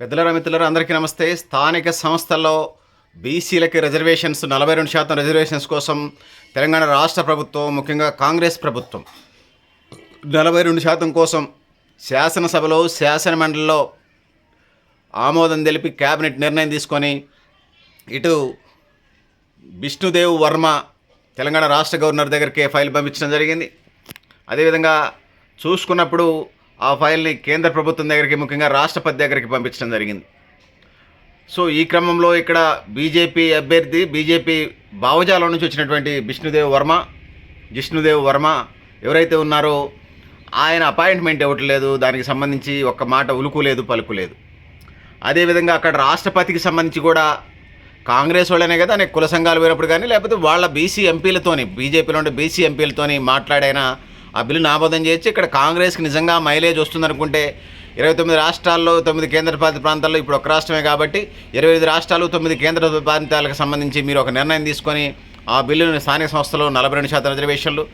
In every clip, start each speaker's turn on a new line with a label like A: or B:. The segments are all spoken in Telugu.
A: పెద్దలరా మిత్రులరా అందరికీ నమస్తే. స్థానిక సంస్థల్లో బీసీలకి రిజర్వేషన్స్ నలభై రెండు శాతం రిజర్వేషన్స్ కోసం తెలంగాణ రాష్ట్ర ప్రభుత్వం ముఖ్యంగా కాంగ్రెస్ ప్రభుత్వం నలభై రెండు శాతం కోసం శాసనసభలో శాసన మండలిలో ఆమోదం తెలిపి కేబినెట్ నిర్ణయం తీసుకొని ఇటు విష్ణుదేవ్ వర్మ తెలంగాణ రాష్ట్ర గవర్నర్ దగ్గరికి ఫైల్ పంపించడం జరిగింది. అదేవిధంగా చూసుకున్నప్పుడు ఆ ఫైల్ని కేంద్ర ప్రభుత్వం దగ్గరికి ముఖ్యంగా రాష్ట్రపతి దగ్గరికి పంపించడం జరిగింది. సో ఈ క్రమంలో ఇక్కడ బీజేపీ అభ్యర్థి బీజేపీ భావజాలం నుంచి వచ్చినటువంటి విష్ణుదేవ్ వర్మ జిష్ణుదేవ్ వర్మ ఎవరైతే ఉన్నారో ఆయన అపాయింట్మెంట్ ఇవ్వట్లేదు దానికి సంబంధించి ఒక్క మాట ఉలుకులేదు పలుకులేదు. అదేవిధంగా అక్కడ రాష్ట్రపతికి సంబంధించి కూడా కాంగ్రెస్ వాళ్ళనే కదా అనేక కుల సంఘాలు పోయినప్పుడు కానీ లేకపోతే వాళ్ళ బీసీ ఎంపీలతోని బీజేపీలో ఉండే బీసీ ఎంపీలతోని మాట్లాడైనా ఆ బిల్లును ఆమోదం చేయొచ్చు. ఇక్కడ కాంగ్రెస్కి నిజంగా మైలేజ్ వస్తుందనుకుంటే ఇరవై తొమ్మిది రాష్ట్రాల్లో తొమ్మిది కేంద్రపాలిత ప్రాంతాల్లో ఇప్పుడు ఒక రాష్ట్రమే కాబట్టి ఇరవై ఐదు రాష్ట్రాలు తొమ్మిది కేంద్ర ప్రాంతాలకు సంబంధించి మీరు ఒక నిర్ణయం తీసుకొని ఆ బిల్లుని స్థానిక సంస్థలో నలభై రెండు శాతం రిజర్వేషన్లు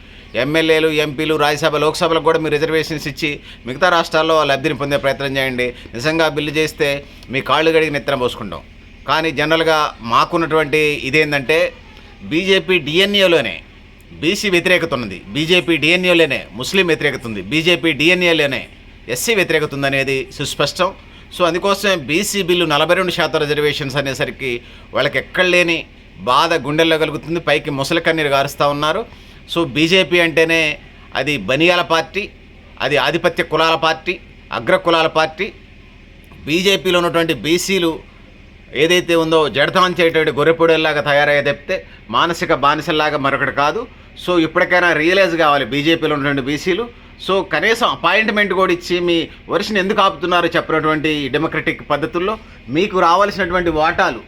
A: ఎమ్మెల్యేలు ఎంపీలు రాజ్యసభ లోక్సభలకు కూడా మీరు రిజర్వేషన్స్ ఇచ్చి మిగతా రాష్ట్రాల్లో ఆ లబ్ధిని పొందే ప్రయత్నం చేయండి. నిజంగా బిల్లు చేస్తే మీ కాళ్ళు గడిగి నెత్తన పోసుకుంటాం. కానీ జనరల్గా మాకున్నటువంటి ఇదేంటంటే బీజేపీ డిఎన్ఏలోనే బీసీ వ్యతిరేకత ఉన్నది. బీజేపీ డిఎన్ఏలోనే ముస్లిం వ్యతిరేకత ఉంది. బీజేపీ డిఎన్ఏలోనే ఎస్సీ వ్యతిరేకత ఉందనేది సుస్పష్టం. సో అందుకోసమే బీసీ బిల్లు నలభై రెండు శాతం రిజర్వేషన్స్ అనేసరికి వాళ్ళకి ఎక్కడ లేని బాధ గుండెల్లో కలుగుతుంది. పైకి ముసలి కన్నీరు గారుస్తూ ఉన్నారు. సో బీజేపీ అంటేనే అది బనియాల పార్టీ అది ఆధిపత్య కులాల పార్టీ అగ్ర కులాల పార్టీ. బీజేపీలో ఉన్నటువంటి బీసీలు ఏదైతే ఉందో జడతాం చేయటువంటి గొర్రెపొడేలాగా తయారయ్యే తప్పితే మానసిక బానిసల్లాగా మరొకటి కాదు. సో ఇప్పటికైనా రియలైజ్ కావాలి. బీజేపీలో ఉన్నటువంటి బీసీలు సో కనీసం అపాయింట్మెంట్ కూడా ఇచ్చి మీ వరుసని ఎందుకు ఆపుతున్నారో చెప్పినటువంటి డెమోక్రటిక్ పద్ధతుల్లో మీకు రావాల్సినటువంటి వాటాలు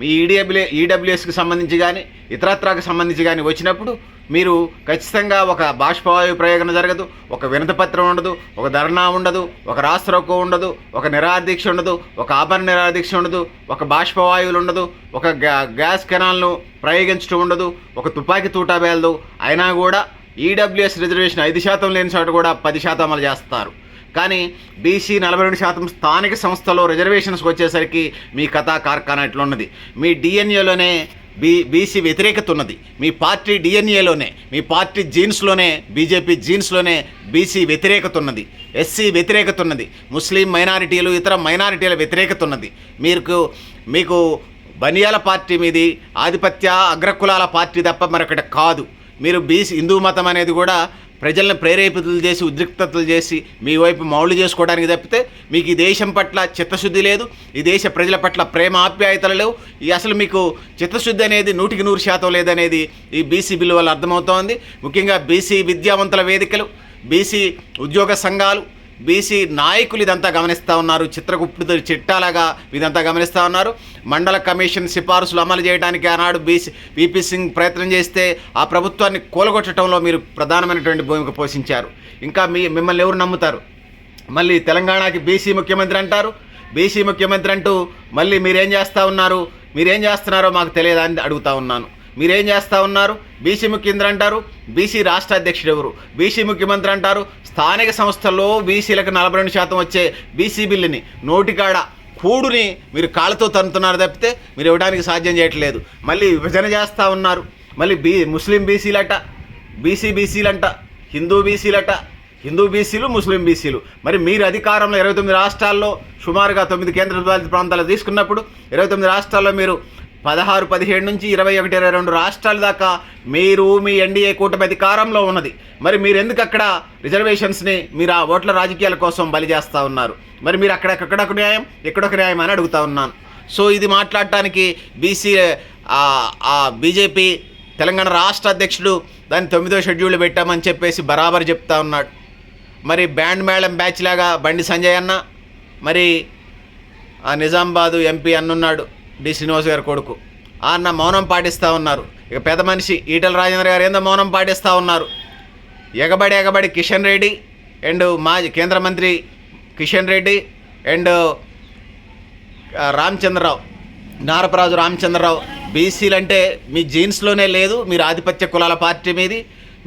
A: మీ ఈడబ్ల్యూ ఈడబ్ల్యూఎస్కి సంబంధించి కానీ ఇతరత్రాకు సంబంధించి కానీ వచ్చినప్పుడు మీరు ఖచ్చితంగా ఒక బాష్పవాయు ప్రయోగం జరగదు ఒక వినతపత్రం ఉండదు ఒక ధర్నా ఉండదు ఒక రాష్ట్రోకో ఉండదు ఒక నిరాదీక్ష ఉండదు ఒక ఆభరణ నిరాదీక్ష ఉండదు ఒక బాష్పవాయువులు ఉండదు ఒక గ్యా గ్యాస్ కెనాల్ను ప్రయోగించడం ఉండదు ఒక తుపాకీ తూటా వేలదు అయినా కూడా ఈడబ్ల్యూఎస్ రిజర్వేషన్ ఐదు శాతం లేని చోట కూడా పది శాతం అమలు చేస్తారు. కానీ బీసీ నలభై రెండు శాతం స్థానిక సంస్థలో రిజర్వేషన్స్కి వచ్చేసరికి మీ కథా కార్ఖానా ఇట్లున్నది. మీ డిఎన్ఏలోనే బీ బీసీ వ్యతిరేకత ఉన్నది. మీ పార్టీ డిఎన్ఏలోనే మీ పార్టీ జీన్స్లోనే బీజేపీ జీన్స్లోనే బీసీ వ్యతిరేకత ఉన్నది. ఎస్సీ వ్యతిరేకత ఉన్నది. ముస్లిం మైనారిటీలు ఇతర మైనారిటీల వ్యతిరేకత ఉన్నది. మీకు మీకు బనియాల పార్టీ మీది ఆధిపత్య అగ్రకులాల పార్టీ తప్ప మరొకటి కాదు. మీరు బీసీ హిందూ మతం అనేది కూడా ప్రజలను ప్రేరేపితులు చేసి ఉద్రిక్తతలు చేసి మీ వైపు మౌళ్ళు చేసుకోవడానికి తప్పితే మీకు ఈ దేశం పట్ల చిత్తశుద్ధి లేదు ఈ దేశ ప్రజల పట్ల ప్రేమ ఆప్యాయతలు లేవు. ఈ అసలు మీకు చిత్తశుద్ధి అనేది నూటికి నూరు శాతం లేదనేది ఈ బీసీ బిల్లు వల్ల అర్థమవుతోంది. ముఖ్యంగా బీసీ విద్యావంతుల వేదికలు బీసీ ఉద్యోగ సంఘాలు బీసీ నాయకులు ఇదంతా గమనిస్తూ ఉన్నారు. చిత్రగుప్తుడు చిట్టాలాగా ఇదంతా గమనిస్తూ ఉన్నారు. మండల కమిషన్ సిఫార్సులు అమలు చేయడానికి ఆనాడు బీసీ వీపీ సింగ్ ప్రయత్నం చేస్తే ఆ ప్రభుత్వాన్ని కూలగొట్టడంలో మీరు ప్రధానమైనటువంటి భూమిక పోషించారు. ఇంకా మీ మిమ్మల్ని ఎవరు నమ్ముతారు? మళ్ళీ తెలంగాణకి బీసీ ముఖ్యమంత్రి అంటారు. బీసీ ముఖ్యమంత్రి అంటూ మళ్ళీ మీరేం చేస్తూ ఉన్నారు? మీరేం చేస్తున్నారో మాకు తెలియదని అడుగుతా ఉన్నాను. మీరేం చేస్తూ ఉన్నారు? బీసీ ముఖ్యమంత్రి అంటారు బీసీ రాష్ట్ర అధ్యక్షుడు ఎవరు? బీసీ ముఖ్యమంత్రి అంటారు స్థానిక సంస్థల్లో బీసీలకు నలభై రెండు శాతం వచ్చే బీసీ బిల్లుని నోటికాడ కూడుని మీరు కాళ్ళతో తన్నుతున్నారు తప్పితే మీరు ఇవ్వడానికి సాధ్యం చేయట్లేదు. మళ్ళీ విభజన చేస్తూ ఉన్నారు. మళ్ళీ బీ ముస్లిం బీసీలట బీసీ బీసీలంట హిందూ బీసీలట హిందూ బీసీలు ముస్లిం బీసీలు. మరి మీరు అధికారంలో ఇరవై తొమ్మిది రాష్ట్రాల్లో సుమారుగా తొమ్మిది కేంద్ర ప్రాంతాలు తీసుకున్నప్పుడు ఇరవై తొమ్మిది రాష్ట్రాల్లో మీరు పదహారు పదిహేడు నుంచి ఇరవై ఒకటి ఇరవై రెండు రాష్ట్రాల దాకా మీరు మీ ఎన్డీఏ కూటమి అధికారంలో ఉన్నది. మరి మీరు ఎందుకు అక్కడ రిజర్వేషన్స్ని మీరు ఆ ఓట్ల రాజకీయాల కోసం బలి చేస్తూ ఉన్నారు? మరి మీరు అక్కడ ఎక్కడొక న్యాయం ఎక్కడొక న్యాయం అని అడుగుతా ఉన్నాను. సో ఇది మాట్లాడటానికి బీసీ ఆ బీజేపీ తెలంగాణ రాష్ట్ర అధ్యక్షుడు దాన్ని తొమ్మిదో షెడ్యూల్ పెట్టామని చెప్పేసి బరాబర్ చెప్తా ఉన్నాడు. మరి బ్యాండ్ మేళం బ్యాచ్ లాగా బండి సంజయ్ అన్న మరి ఆ నిజామాబాదు ఎంపీ అన్నున్నాడు. డి శ్రీనివాస్ గారి కొడుకు. అన్న మౌనం పాటిస్తూ ఉన్నారు. ఇక పెద్ద మనిషి ఈటల రాజేంద్ర గారు ఏందో మౌనం పాటిస్తూ ఉన్నారు. ఎగబడి ఎగబడి కిషన్ రెడ్డి అండ్ మాజీ కేంద్ర మంత్రి కిషన్ రెడ్డి అండ్ రామచంద్రరావు నారపరాజు రామచంద్రరావు. బీసీలు అంటే మీ జీన్స్లోనే లేదు మీరు ఆధిపత్య కులాల పార్టీ మీది.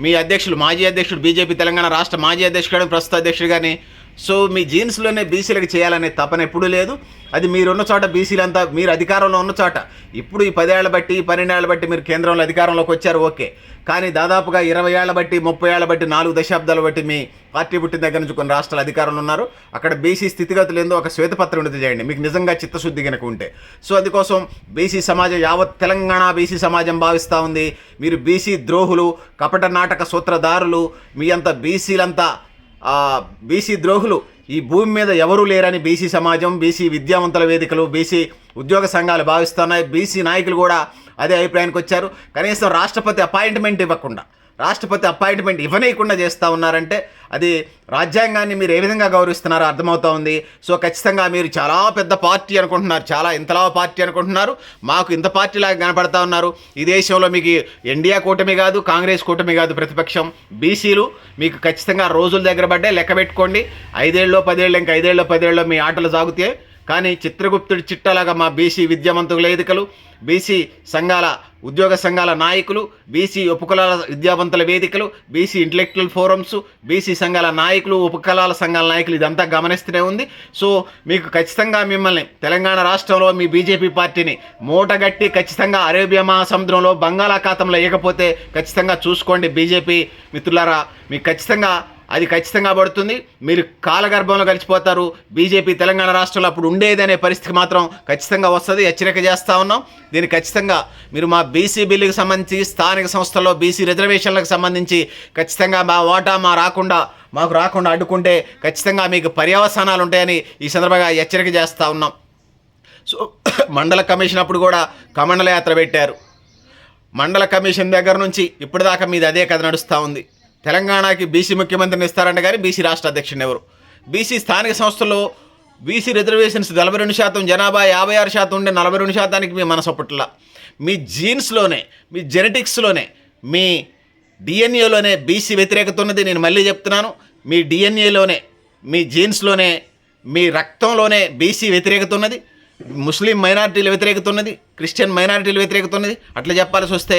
A: మీ అధ్యక్షులు మాజీ అధ్యక్షుడు బీజేపీ తెలంగాణ రాష్ట్ర మాజీ అధ్యక్షుడు కానీ ప్రస్తుత అధ్యక్షుడు కానీ సో మీ జీన్స్లోనే బీసీలకు చేయాలనే తపన ఎప్పుడూ లేదు. అది మీరున్న చోట బీసీలంతా మీరు అధికారంలో ఉన్న చోట. ఇప్పుడు ఈ పదేళ్ళ బట్టి పన్నెండేళ్ళ బట్టి మీరు కేంద్రంలో అధికారంలోకి వచ్చారు ఓకే. కానీ దాదాపుగా ఇరవై ఏళ్ళ బట్టి ముప్పై ఏళ్ళ బట్టి నాలుగు దశాబ్దాల బట్టి మీ పార్టీ పుట్టిన దగ్గర నుంచి కొన్ని రాష్ట్రాల అధికారంలో ఉన్నారు. అక్కడ బీసీ స్థితిగతులు ఏందో ఒక శ్వేతపత్రం విడుదల చేయండి. మీకు నిజంగా చిత్తశుద్ధి కనుక ఉంటే. సో అందుకోసం బీసీ సమాజం యావత్ తెలంగాణ బీసీ సమాజం భావిస్తూ ఉంది. మీరు బీసీ ద్రోహులు కపట నాటక సూత్రధారులు మీ అంత బీసీలంతా బీసీ ద్రోహులు ఈ భూమి మీద ఎవరూ లేరని బీసీ సమాజం బీసీ విద్యావంతుల వేదికలు బీసీ ఉద్యోగ సంఘాలు భావిస్తున్నాయి. బీసీ నాయకులు కూడా అదే అభిప్రాయానికి వచ్చారు. కనీసం రాష్ట్రపతి అపాయింట్మెంట్ ఇవ్వకుండా రాష్ట్రపతి అపాయింట్మెంట్ ఇవ్వనీయకుండా చేస్తూ ఉన్నారంటే అది రాజ్యాంగాన్ని మీరు ఏ విధంగా గౌరవిస్తున్నారో అర్థమవుతా ఉంది. సో ఖచ్చితంగా మీరు చాలా పెద్ద పార్టీ అనుకుంటున్నారు. చాలా ఇంతలా పార్టీ అనుకుంటున్నారు. మాకు ఇంత పార్టీలాగా కనపడతా ఉన్నారు. ఈ దేశంలో మీకు ఇండియా కూటమి కాదు కాంగ్రెస్ కూటమి కాదు ప్రతిపక్షం. బీసీలు మీకు ఖచ్చితంగా రోజుల దగ్గర పడ్డే లెక్క పెట్టుకోండి. ఐదేళ్ళు పదేళ్ళు ఇంకా ఐదేళ్ళు పదేళ్ళు మీ ఆటలు సాగుతాయి. కానీ చిత్రగుప్తుడి చిట్టలాగా మా బీసీ విద్యావంతుల వేదికలు బీసీ సంఘాల ఉద్యోగ సంఘాల నాయకులు బీసీ ఉపకులాల విద్యావంతుల వేదికలు బీసీ ఇంటలెక్చువల్ ఫోరమ్స్ బీసీ సంఘాల నాయకులు ఉపకులాల సంఘాల నాయకులు ఇదంతా గమనిస్తూనే ఉంది. సో మీకు ఖచ్చితంగా మిమ్మల్ని తెలంగాణ రాష్ట్రంలో మీ బీజేపీ పార్టీని మూటగట్టి ఖచ్చితంగా అరేబియా మహాసముద్రంలో బంగాళాఖాతంలో వేయకపోతే ఖచ్చితంగా చూసుకోండి బీజేపీ మిత్రులారా. మీకు ఖచ్చితంగా అది ఖచ్చితంగా పడుతుంది. మీరు కాలగర్భంలో కలిసిపోతారు. బీజేపీ తెలంగాణ రాష్ట్రంలో అప్పుడు ఉండేదనే పరిస్థితి మాత్రం ఖచ్చితంగా వస్తుంది. హెచ్చరిక చేస్తూ ఉన్నాం. దీనికి ఖచ్చితంగా మీరు మా బీసీ బిల్లుకి సంబంధించి స్థానిక సంస్థల్లో బీసీ రిజర్వేషన్లకు సంబంధించి ఖచ్చితంగా మా ఓటా మా రాకుండా మాకు రాకుండా అడ్డుకుంటే ఖచ్చితంగా మీకు పర్యవసానాలు ఉంటాయని ఈ సందర్భంగా హెచ్చరిక చేస్తూ ఉన్నాం. సో మండల కమిషన్ అప్పుడు కూడా కమండల యాత్ర పెట్టారు. మండల కమిషన్ దగ్గర నుంచి ఇప్పటిదాకా మీద అదే కథ నడుస్తూ ఉంది. తెలంగాణకి బీసీ ముఖ్యమంత్రిని ఇస్తారంట కానీ బీసీ రాష్ట్ర అధ్యక్షుని ఎవరు? బీసీ స్థానిక సంస్థల్లో బీసీ రిజర్వేషన్స్ నలభై రెండు శాతం జనాభా యాభై ఆరు శాతం ఉండే నలభై రెండు శాతానికి మీ మనసొప్పట్లా మీ జీన్స్లోనే మీ జెనెటిక్స్లోనే మీ డిఎన్ఏలోనే బీసీ వ్యతిరేకత ఉన్నది నేను మళ్ళీ చెప్తున్నాను. మీ డిఎన్ఏలోనే మీ జీన్స్లోనే మీ రక్తంలోనే బీసీ వ్యతిరేకత ఉన్నది. ముస్లిం మైనారిటీల వ్యతిరేకత ఉన్నది క్రిస్టియన్ మైనారిటీల వ్యతిరేకత ఉన్నది. అట్లా చెప్పాల్సి వస్తే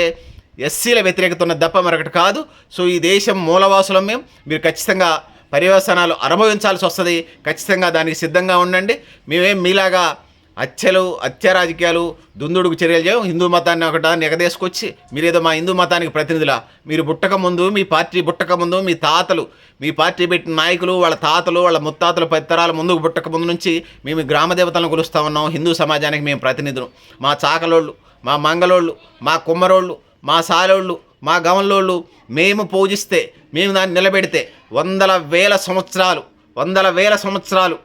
A: ఎస్సీల వ్యతిరేకత ఉన్న తప్ప మరొకటి కాదు. సో ఈ దేశం మూలవాసులం మేము మీరు ఖచ్చితంగా పర్యవసనాలు అనుభవించాల్సి వస్తుంది. ఖచ్చితంగా దానికి సిద్ధంగా ఉండండి. మేమేం మీలాగా హత్యలు హత్య రాజకీయాలు దుందుడుకు చర్యలు చేయం హిందూ మతాన్ని ఒకట ఎగదేసుకొచ్చి మీరేదో మా హిందూ మతానికి ప్రతినిధులా. మీరు బుట్టక ముందు మీ పార్టీ బుట్టక ముందు మీ తాతలు మీ పార్టీ పెట్టిన నాయకులు వాళ్ళ తాతలు వాళ్ళ ముత్తాతలు పది తరాల ముందుకు బుట్టక ముందు నుంచి మేము గ్రామ దేవతలను కొలుస్తూ ఉన్నాం. హిందూ సమాజానికి మేము ప్రతినిధులు. మా చాకలోళ్ళు మా మంగళోళ్ళు మా కుమ్మరోళ్ళు మా సాలోళ్ళు మా గమలోళ్ళు మేము పూజిస్తే మేము దాన్ని నిలబెడితే వందల వేల సంవత్సరాలు వందల వేల సంవత్సరాలు.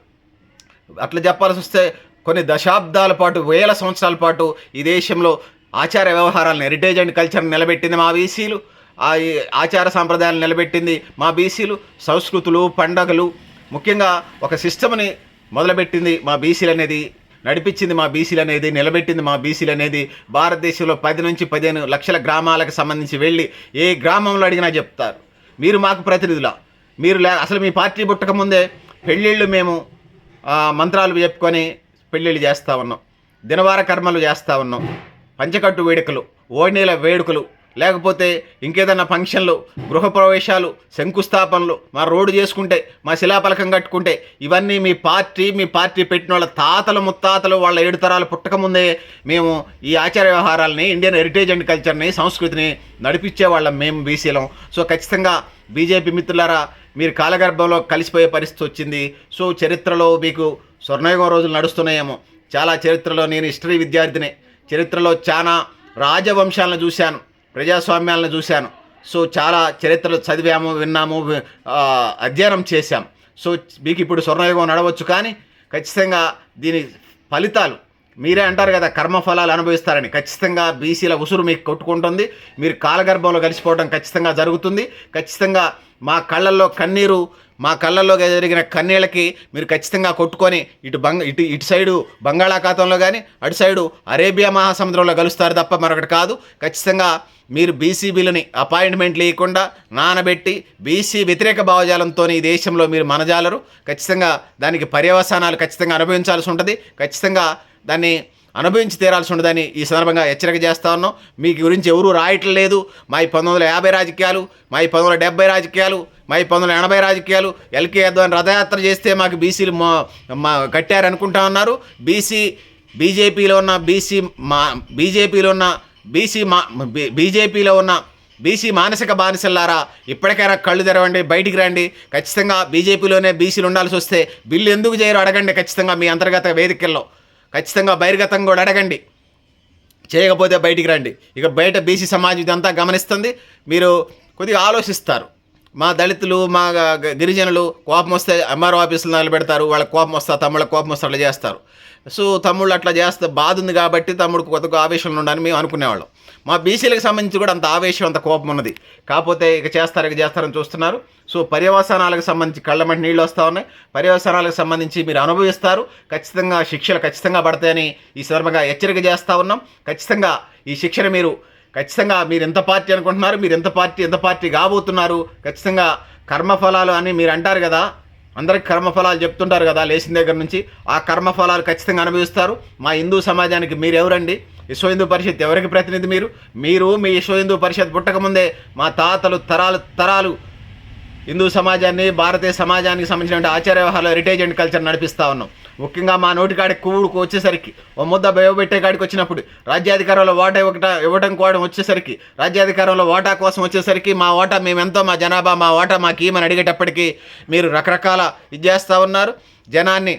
A: అట్లా చెప్పాల్సి వస్తే కొన్ని దశాబ్దాల పాటు వేల సంవత్సరాల పాటు ఈ దేశంలో ఆచార వ్యవహారాలను హెరిటేజ్ అండ్ కల్చర్ని నిలబెట్టింది మా బీసీలు. ఆ ఈ ఆచార సాంప్రదాయాలు నిలబెట్టింది మా బీసీలు. సంస్కృతులు పండగలు ముఖ్యంగా ఒక సిస్టమ్ని మొదలుపెట్టింది మా బీసీలు అనేది నడిపించింది మా బీసీలు అనేది నిలబెట్టింది మా బీసీలు అనేది భారతదేశంలో పది నుంచి పదిహేను లక్షల గ్రామాలకు సంబంధించి వెళ్ళి ఏ గ్రామంలో అడిగినా చెప్తారు. మీరు మాకు ప్రతినిధుల. మీరు లే అసలు మీ పార్టీ పుట్టక ముందే పెళ్ళిళ్ళు మేము మంత్రాలు చెప్పుకొని పెళ్ళిళ్ళు చేస్తూ ఉన్నాం. దినవార కర్మలు చేస్తూ ఉన్నాం. పంచకట్టు వేడుకలు ఓణీల వేడుకలు లేకపోతే ఇంకేదన్నా ఫంక్షన్లు గృహప్రవేశాలు శంకుస్థాపనలు మా రోడ్డు చేసుకుంటే మా శిలాపలకం కట్టుకుంటే ఇవన్నీ మీ పార్టీ మీ పార్టీ పెట్టిన వాళ్ళ తాతలు ముత్తాతలు వాళ్ళ ఏడు తరాలు పుట్టకముందే మేము ఈ ఆచార వ్యవహారాలని ఇండియన్ హెరిటేజ్ అండ్ కల్చర్ని సంస్కృతిని నడిపించే వాళ్ళం మేము బీసీలం. సో ఖచ్చితంగా బీజేపీ మిత్రులారా మీరు కాలగర్భంలో కలిసిపోయే పరిస్థితి వచ్చింది. సో చరిత్రలో మీకు స్వర్ణయుగం రోజులు నడుస్తున్నాయేమో. చాలా చరిత్రలో నేను హిస్టరీ విద్యార్థిని. చరిత్రలో చాలా రాజవంశాలను చూశాను. ప్రజాస్వామ్యాలను చూశాను. సో చాలా చరిత్రలు చదివాము విన్నాము అధ్యయనం చేశాం. సో మీకు ఇప్పుడు స్వర్ణయుగం నడవచ్చు కానీ ఖచ్చితంగా దీని ఫలితాలు మీరే అంటారు కదా కర్మఫలాలు అనుభవిస్తారని. ఖచ్చితంగా బీసీల ఉసురు మీకు కొట్టుకుంటుంది. మీరు కాలగర్భంలో కలిసిపోవడం ఖచ్చితంగా జరుగుతుంది. ఖచ్చితంగా మా కళ్ళల్లో కన్నీరు మా కళ్ళల్లో జరిగిన కన్నీళ్ళకి మీరు ఖచ్చితంగా కొట్టుకొని ఇటు బంగ ఇటు ఇటు సైడు బంగాళాఖాతంలో కానీ అటు సైడు అరేబియా మహాసముద్రంలో కలుస్తారు తప్ప మరొకటి కాదు. ఖచ్చితంగా మీరు బీసీబీలని అపాయింట్మెంట్ లేకుండా నానబెట్టి బీసీ వ్యతిరేక భావజాలంతో ఈ దేశంలో మీరు మనజాలరు. ఖచ్చితంగా దానికి పర్యవసానాలు ఖచ్చితంగా అనుభవించాల్సి ఉంటుంది. ఖచ్చితంగా దాన్ని అనుభవించి తీరాల్సి ఉండదని ఈ సందర్భంగా హెచ్చరిక చేస్తా ఉన్నాం. మీ గురించి ఎవరూ రాయట్లేదు. మా ఈ పంతొమ్మిది వందల యాభై రాజకీయాలు మా ఈ పంతొమ్మిది వందల డెబ్బై రాజకీయాలు మా ఈ పంతొమ్మిది వందల ఎనభై రాజకీయాలు ఎల్కే అద్వాని రథయాత్ర చేస్తే మాకు బీసీలు మా మా కట్టారనుకుంటా ఉన్నారు. బీసీ బీజేపీలో ఉన్న బీసీ మా బీజేపీలో ఉన్న బీసీ మా బీ- బీజేపీలో ఉన్న బీసీ మానసిక బానిసల్లారా ఇప్పటికైనా కళ్ళు తెరవండి బయటికి రండి. ఖచ్చితంగా బీజేపీలోనే బీసీలు ఉండాల్సి వస్తే బిల్లు ఎందుకు చేయరు? అడగండి ఖచ్చితంగా మీ అంతర్గత వేదికల్లో. ఖచ్చితంగా బహిర్గతం కూడా అడగండి. చేయకపోతే బయటికి రండి. ఇక బయట బీసీ సమాజం ఇదంతా గమనిస్తుంది. మీరు కొద్దిగా ఆలోచిస్తారు. మా దళితులు మా గిరిజనులు కోపం వస్తే ఎంఆర్ఓ ఆఫీసులు నిలబెడతారు. వాళ్ళకి కోపం వస్తా తమ్ముళ్ళ కోపం వస్తే అట్లా చేస్తారు. సో తమ్ముళ్ళు అట్లా చేస్తే బాధ ఉంది కాబట్టి తమ్ముడు కొత్తగా ఆవేశంలో ఉండాలని మేము అనుకునేవాళ్ళం. మా బీసీలకు సంబంధించి కూడా అంత ఆవేశం అంత కోపం ఉన్నది. కాకపోతే ఇక చేస్తారు ఇక చేస్తారని చూస్తున్నారు. సో పర్యవసానాలకు సంబంధించి కళ్ళమంటి నీళ్ళు వస్తూ ఉన్నాయి. పర్యవసానాలకు సంబంధించి మీరు అనుభవిస్తారు. ఖచ్చితంగా శిక్షలు ఖచ్చితంగా పడతాయని ఈ సందర్భంగా హెచ్చరిక చేస్తూ ఉన్నాం. ఖచ్చితంగా ఈ శిక్షణ మీరు ఖచ్చితంగా మీరు ఎంత పార్టీ అనుకుంటున్నారు మీరు ఎంత పార్టీ ఎంత పార్టీ కాబోతున్నారు ఖచ్చితంగా కర్మఫలాలు అని మీరు అంటారు కదా. అందరికి కర్మఫలాలు చెప్తుంటారు కదా లేచిన దగ్గర నుంచి. ఆ కర్మఫలాలు ఖచ్చితంగా అనుభవిస్తారు. మా హిందూ సమాజానికి మీరు ఎవరండి? విశ్వ హిందూ పరిషత్ ఎవరికి ప్రతినిధి మీరు? మీరు మీ విశ్వ హిందూ పరిషత్ పుట్టకముందే మా తాతలు తరాలు తరాలు హిందూ సమాజాన్ని భారతీయ సమాజానికి సంబంధించిన ఆచార వ్యవహారాలు హెరిటేజ్ అండ్ కల్చర్ నడిపిస్తూ ఉన్నాం. ముఖ్యంగా మా నోటికాడికి కూడుకు వచ్చేసరికి ఓ ముద్ద బయోబెట్టే కాడికి వచ్చినప్పుడు రాజ్యాధికారంలో వాటా ఒకట ఇవ్వడం కోవడం వచ్చేసరికి రాజ్యాధికారంలో ఓటా కోసం వచ్చేసరికి మా ఓటా మేమెంతో మా జనాభా మా ఓటా మాకు ఏమని అడిగేటప్పటికీ మీరు రకరకాల ఇది చేస్తూ ఉన్నారు. జనాన్ని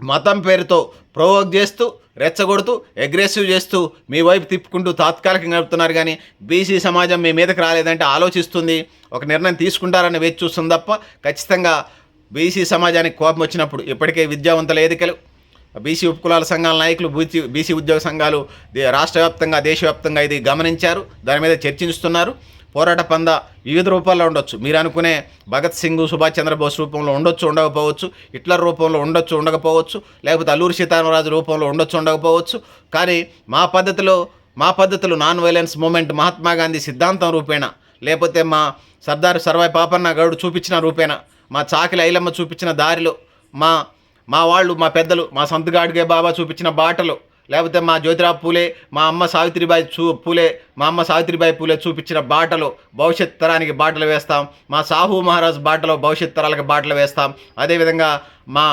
A: మతం పేరుతో ప్రొవోక్ చేస్తూ రెచ్చగొడుతూ అగ్రెసివ్ చేస్తూ మీ వైపు తిప్పుకుంటూ తాత్కాలికంగా గడుపుతున్నారు కానీ బీసీ సమాజం మీ మీదకి రాలేదంటే ఆలోచిస్తుంది. ఒక నిర్ణయం తీసుకుంటారని వేచి చూస్తుంది తప్ప ఖచ్చితంగా బీసీ సమాజానికి కోపం వచ్చినప్పుడు ఇప్పటికే విద్యావంతుల వేదికలు బీసీ ఉపకులాల సంఘాల నాయకులు బీసీ బీసీ ఉద్యోగ సంఘాలు దే- రాష్ట్ర వ్యాప్తంగా దేశవ్యాప్తంగా ఇది గమనించారు. దాని మీద చర్చిస్తున్నారు పోరాట పంద వివిధ రూపాల్లో ఉండొచ్చు. మీరు అనుకునే భగత్ సింగ్ సుభాష్ చంద్రబోస్ రూపంలో ఉండొచ్చు ఉండకపోవచ్చు. హిట్లర్ రూపంలో ఉండొచ్చు ఉండకపోవచ్చు. లేకపోతే అల్లూరి సీతారామరాజు రూపంలో ఉండొచ్చు ఉండకపోవచ్చు. కానీ మా పద్ధతిలో మా పద్ధతులు non violence movement Mahatma Gandhi సిద్ధాంతం రూపేణ. లేకపోతే మా సర్దార్ సర్వాయి పాపన్న గౌడు చూపించిన రూపేణ. మా చాకిలి ఐలమ్మ చూపించిన దారిలో మా మా వాళ్ళు మా పెద్దలు మా సంతగాడిగే బాబా చూపించిన బాటలు లేకపోతే మా జ్యోతిరావు పూలే మా అమ్మ సావిత్రిబాయి చూ పూలే మా అమ్మ సావిత్రిబాయి పూలే చూపించిన బాటలు భవిష్యత్ తరానికి బాటలు వేస్తాం. మా సాహు మహారాజ్ బాటలో భవిష్యత్ తరాలకు బాటలు వేస్తాం. అదేవిధంగా మా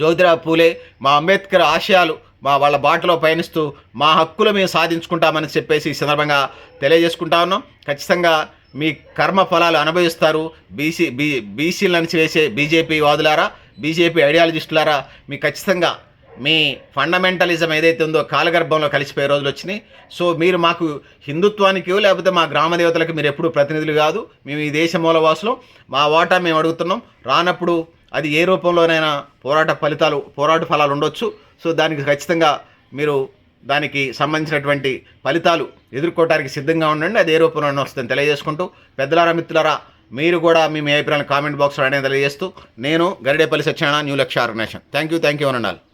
A: జ్యోతిరావు పూలే మా అంబేద్కర్ ఆశయాలు మా వాళ్ళ బాటలో పయనిస్తూ మా హక్కులు మేము సాధించుకుంటామని చెప్పేసి ఈ సందర్భంగా తెలియజేసుకుంటా ఉన్నాం. ఖచ్చితంగా మీ కర్మ ఫలాలు అనుభవిస్తారు. బీసీ బీ బీసీలను చేసే బీజేపీ వాదులారా బీజేపీ ఐడియాలజిస్టులారా మీ ఖచ్చితంగా మీ ఫండమెంటలిజం ఏదైతే ఉందో కాలగర్భంలో కలిసిపోయే రోజులు వచ్చినాయి. సో మీరు మాకు హిందుత్వానికి లేకపోతే మా గ్రామ దేవతలకు మీరు ఎప్పుడు ప్రతినిధులు కాదు. మేము ఈ దేశ మూలవాసులు. మా వాటా మేము అడుగుతున్నాం. రానప్పుడు అది ఏ రూపంలోనైనా పోరాట ఫలితాలు పోరాట ఫలాలు ఉండొచ్చు. సో దానికి ఖచ్చితంగా మీరు దానికి సంబంధించినటువంటి ఫలితాలు ఎదుర్కోవడానికి సిద్ధంగా ఉండండి. అది ఏ రూపంలోనే వస్తుందని తెలియజేసుకుంటూ పెద్దలారా మిత్రులారా మీరు కూడా మీ మీ అభిప్రాయాలను కామెంట్ బాక్స్లో అనేది తెలియజేస్తూ నేను Garidepalli Satyanarayana new Lakshya organisation thank you thank you అనండాలి